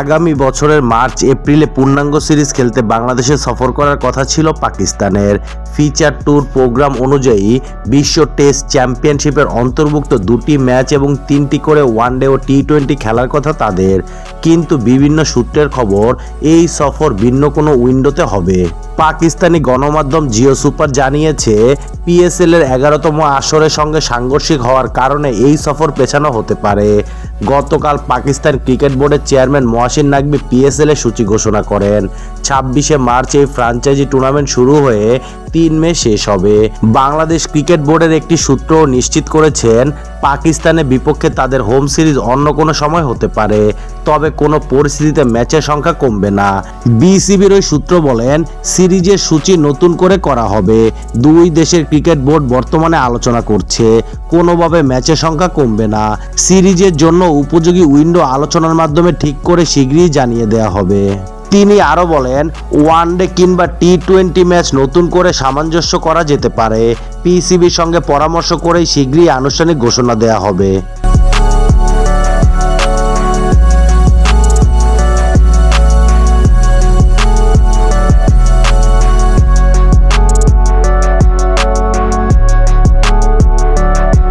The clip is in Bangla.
আগামী বছরের মার্চ এপ্রিলে পূর্ণাঙ্গ সিরিজ খেলতে বাংলাদেশে সফর করার কথা ছিল পাকিস্তানের। ফিচার ট্যুর প্রোগ্রাম অনুযায়ী বিশ্ব টেস্ট চ্যাম্পিয়নশিপের অন্তর্ভুক্ত দুটি ম্যাচ এবং তিনটি করে ওয়ানডে ও টি টোয়েন্টি খেলার কথা তাদের। কিন্তু বিভিন্ন সূত্রের খবর, এই সফর ভিন্ন কোনো উইন্ডোতে হবে। পাকিস্তানি গণমাধ্যম জিও সুপার জানিয়েছে, পিএসএল এর এগারোতম আসরের সঙ্গে সাংঘর্ষিক হওয়ার কারণে এই সফর পেছানো হতে পারে। গতকাল পাকিস্তান ক্রিকেট বোর্ডের চেয়ারম্যান মহাসিন নাকবি পিএসএল এর সূচি ঘোষণা করেন। ছাব্বিশে মার্চ এই ফ্রাঞ্চাইজি টুর্নামেন্ট শুরু হয়ে তিন মে শেষ হবে। বাংলাদেশ ক্রিকেট বোর্ডের একটি সূত্র নিশ্চিত করেছেন, পাকিস্তানের বিপক্ষে তাদের হোম সিরিজ অন্য কোনো সময় হতে পারে, তবে কোনো পরিস্থিতিতে ম্যাচের সংখ্যা কমবে না। বিসিবির ওই সূত্র বলেন, সিরিজের সূচি নতুন করে করা হবে। দুই দেশের ক্রিকেট বোর্ড বর্তমানে আলোচনা করছে, কোনোভাবে ম্যাচের সংখ্যা কমবে না। সিরিজের জন্য উপযোগী উইন্ডো আলোচনার মাধ্যমে ঠিক করে শীঘ্রই জানিয়ে দেওয়া হবে। তিনি আরও বলেন, ওয়ান ডে কিংবা টি টোয়েন্টি ম্যাচ নতুন করে সামঞ্জস্য করা যেতে পারে। পিসিবির সঙ্গে পরামর্শ করেই শীঘ্রই আনুষ্ঠানিক ঘোষণা দেওয়া হবে।